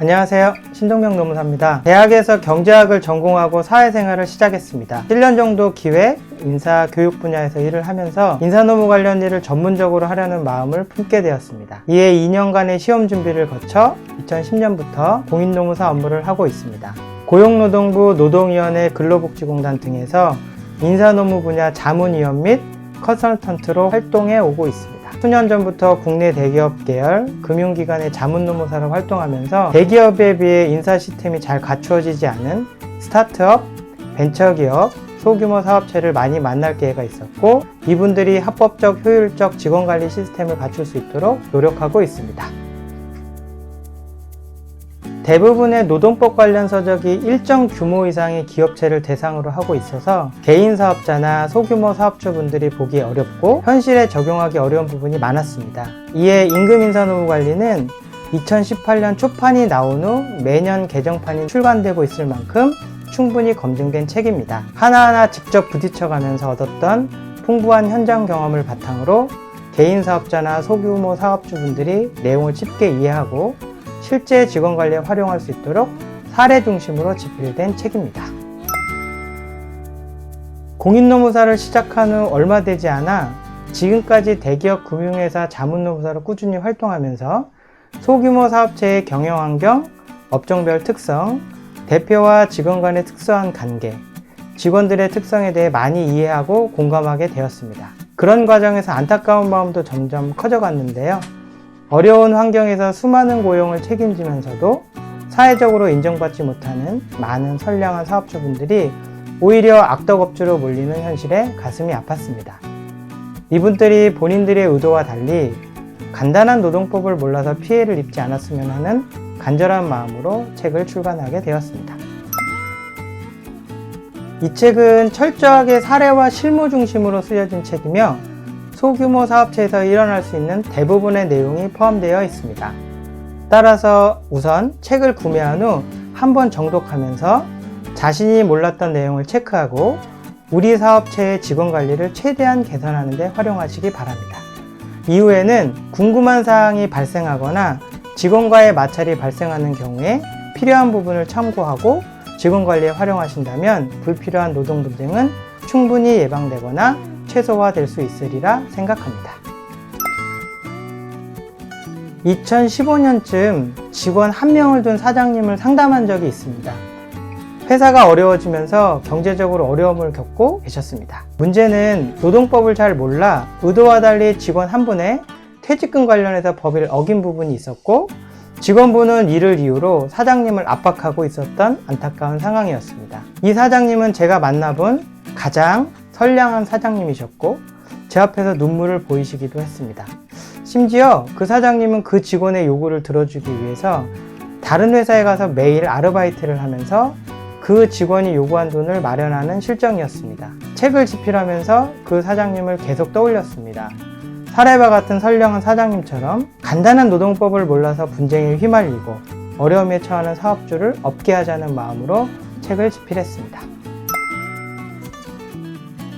안녕하세요. 신동명 노무사입니다. 대학에서 경제학을 전공하고 사회생활을 시작했습니다. 1년 정도 기획, 인사, 교육 분야에서 일을 하면서 인사노무 관련 일을 전문적으로 하려는 마음을 품게 되었습니다. 이에 2년간의 시험 준비를 거쳐 2010년부터 공인노무사 업무를 하고 있습니다. 고용노동부 노동위원회 근로복지공단 등에서 인사노무 분야 자문위원 및 컨설턴트로 활동해 오고 있습니다. 수년 전부터 국내 대기업 계열 금융기관의 자문노무사로 활동하면서 대기업에 비해 인사 시스템이 잘 갖추어지지 않은 스타트업, 벤처기업, 소규모 사업체를 많이 만날 기회가 있었고 이분들이 합법적 효율적 직원관리 시스템을 갖출 수 있도록 노력하고 있습니다. 대부분의 노동법 관련 서적이 일정 규모 이상의 기업체를 대상으로 하고 있어서 개인 사업자나 소규모 사업주분들이 보기 어렵고 현실에 적용하기 어려운 부분이 많았습니다. 이에 임금 인사 노무 관리는 2018년 초판이 나온 후 매년 개정판이 출간되고 있을 만큼 충분히 검증된 책입니다. 하나하나 직접 부딪혀가면서 얻었던 풍부한 현장 경험을 바탕으로 개인 사업자나 소규모 사업주분들이 내용을 쉽게 이해하고 실제 직원 관리에 활용할 수 있도록 사례 중심으로 집필된 책입니다. 공인노무사를 시작한 후 얼마 되지 않아 지금까지 대기업 금융회사 자문노무사로 꾸준히 활동하면서 소규모 사업체의 경영 환경, 업종별 특성, 대표와 직원 간의 특수한 관계, 직원들의 특성에 대해 많이 이해하고 공감하게 되었습니다. 그런 과정에서 안타까운 마음도 점점 커져갔는데요. 어려운 환경에서 수많은 고용을 책임지면서도 사회적으로 인정받지 못하는 많은 선량한 사업주분들이 오히려 악덕업주로 몰리는 현실에 가슴이 아팠습니다. 이분들이 본인들의 의도와 달리 간단한 노동법을 몰라서 피해를 입지 않았으면 하는 간절한 마음으로 책을 출간하게 되었습니다. 이 책은 철저하게 사례와 실무 중심으로 쓰여진 책이며 소규모 사업체에서 일어날 수 있는 대부분의 내용이 포함되어 있습니다. 따라서 우선 책을 구매한 후 한 번 정독하면서 자신이 몰랐던 내용을 체크하고 우리 사업체의 직원 관리를 최대한 개선하는 데 활용하시기 바랍니다. 이후에는 궁금한 사항이 발생하거나 직원과의 마찰이 발생하는 경우에 필요한 부분을 참고하고 직원 관리에 활용하신다면 불필요한 노동 분쟁은 충분히 예방되거나 최소화될 수 있으리라 생각합니다. 2015년쯤 직원 한 명을 둔 사장님을 상담한 적이 있습니다. 회사가 어려워지면서 경제적으로 어려움을 겪고 계셨습니다. 문제는 노동법을 잘 몰라 의도와 달리 직원 한 분의 퇴직금 관련해서 법을 어긴 부분이 있었고 직원분은 이를 이유로 사장님을 압박하고 있었던 안타까운 상황이었습니다. 이 사장님은 제가 만나본 가장 선량한 사장님이셨고 제 앞에서 눈물을 보이시기도 했습니다. 심지어 그 사장님은 그 직원의 요구를 들어주기 위해서 다른 회사에 가서 매일 아르바이트를 하면서 그 직원이 요구한 돈을 마련하는 실정이었습니다. 책을 집필하면서 그 사장님을 계속 떠올렸습니다. 사례와 같은 선량한 사장님처럼 간단한 노동법을 몰라서 분쟁에 휘말리고 어려움에 처하는 사업주를 없게 하자는 마음으로 책을 집필했습니다.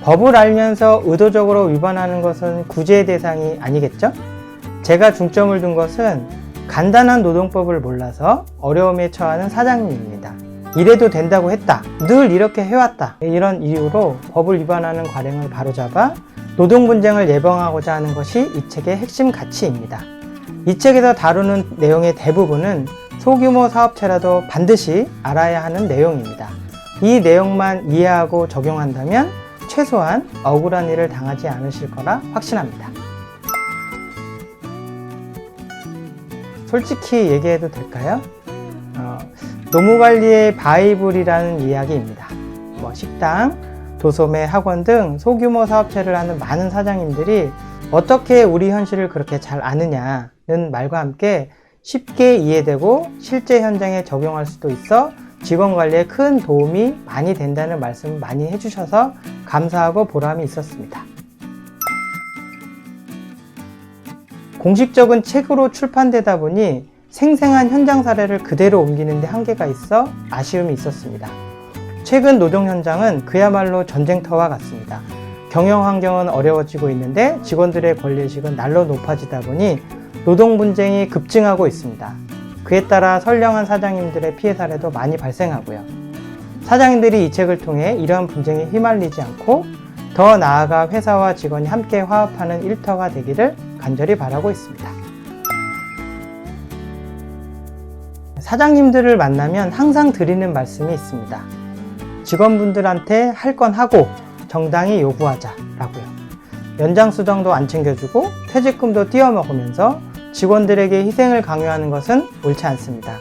법을 알면서 의도적으로 위반하는 것은 구제 대상이 아니겠죠? 제가 중점을 둔 것은 간단한 노동법을 몰라서 어려움에 처하는 사장님입니다. 이래도 된다고 했다. 늘 이렇게 해왔다. 이런 이유로 법을 위반하는 관행을 바로잡아 노동 분쟁을 예방하고자 하는 것이 이 책의 핵심 가치입니다. 이 책에서 다루는 내용의 대부분은 소규모 사업체라도 반드시 알아야 하는 내용입니다. 이 내용만 이해하고 적용한다면 최소한 억울한 일을 당하지 않으실 거라 확신합니다. 솔직히 얘기해도 될까요? 어, 노무관리의 바이블이라는 이야기입니다. 뭐 식당, 도소매, 학원 등 소규모 사업체를 하는 많은 사장님들이 어떻게 우리 현실을 그렇게 잘 아느냐는 말과 함께 쉽게 이해되고 실제 현장에 적용할 수도 있어 직원 관리에 큰 도움이 많이 된다는 말씀 많이 해주셔서 감사하고 보람이 있었습니다. 공식적인 책으로 출판되다 보니 생생한 현장 사례를 그대로 옮기는데 한계가 있어 아쉬움이 있었습니다. 최근 노동 현장은 그야말로 전쟁터와 같습니다. 경영 환경은 어려워지고 있는데 직원들의 권리의식은 날로 높아지다 보니 노동 분쟁이 급증하고 있습니다. 그에 따라 선량한 사장님들의 피해 사례도 많이 발생하고요. 사장님들이 이 책을 통해 이러한 분쟁에 휘말리지 않고 더 나아가 회사와 직원이 함께 화합하는 일터가 되기를 간절히 바라고 있습니다. 사장님들을 만나면 항상 드리는 말씀이 있습니다. 직원분들한테 할 건 하고 정당히 요구하자라고요. 연장수당도 안 챙겨주고 퇴직금도 띄어먹으면서 직원들에게 희생을 강요하는 것은 옳지 않습니다.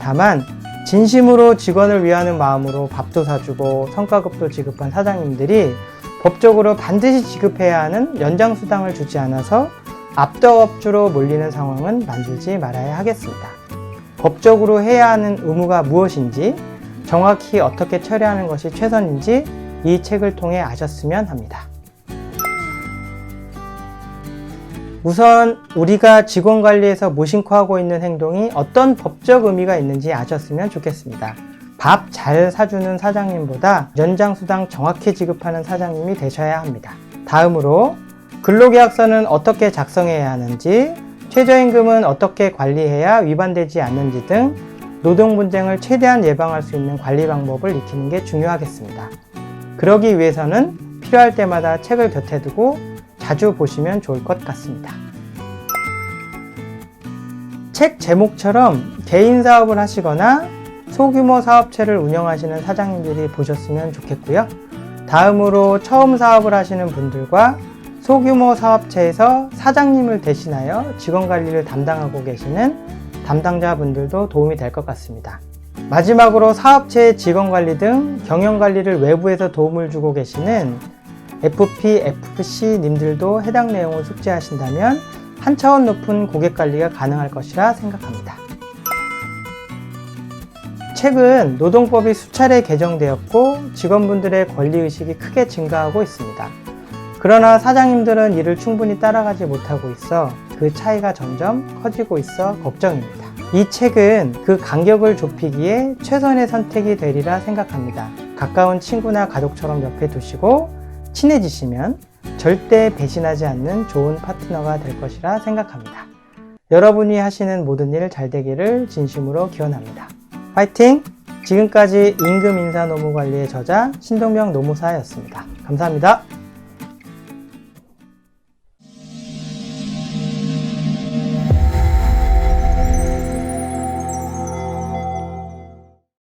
다만 진심으로 직원을 위하는 마음으로 밥도 사주고 성과급도 지급한 사장님들이 법적으로 반드시 지급해야 하는 연장수당을 주지 않아서 압도업주로 몰리는 상황은 만들지 말아야 하겠습니다. 법적으로 해야 하는 의무가 무엇인지 정확히 어떻게 처리하는 것이 최선인지 이 책을 통해 아셨으면 합니다. 우선 우리가 직원 관리에서 무심코 하고 있는 행동이 어떤 법적 의미가 있는지 아셨으면 좋겠습니다. 밥 잘 사주는 사장님보다 연장수당 정확히 지급하는 사장님이 되셔야 합니다. 다음으로 근로계약서는 어떻게 작성해야 하는지, 최저임금은 어떻게 관리해야 위반되지 않는지 등 노동 분쟁을 최대한 예방할 수 있는 관리 방법을 익히는 게 중요하겠습니다. 그러기 위해서는 필요할 때마다 책을 곁에 두고 자주 보시면 좋을 것 같습니다. 책 제목처럼 개인 사업을 하시거나 소규모 사업체를 운영하시는 사장님들이 보셨으면 좋겠고요. 다음으로 처음 사업을 하시는 분들과 소규모 사업체에서 사장님을 대신하여 직원 관리를 담당하고 계시는 담당자분들도 도움이 될 것 같습니다. 마지막으로 사업체의 직원 관리 등 경영 관리를 외부에서 도움을 주고 계시는 FP, FC 님들도 해당 내용을 숙지하신다면 한 차원 높은 고객 관리가 가능할 것이라 생각합니다. 최근 노동법이 수차례 개정되었고 직원분들의 권리의식이 크게 증가하고 있습니다. 그러나 사장님들은 이를 충분히 따라가지 못하고 있어 그 차이가 점점 커지고 있어 걱정입니다. 이 책은 그 간격을 좁히기에 최선의 선택이 되리라 생각합니다. 가까운 친구나 가족처럼 옆에 두시고 친해지시면 절대 배신하지 않는 좋은 파트너가 될 것이라 생각합니다. 여러분이 하시는 모든 일 잘 되기를 진심으로 기원합니다. 파이팅! 지금까지 임금 인사 노무 관리의 저자 신동명 노무사였습니다. 감사합니다.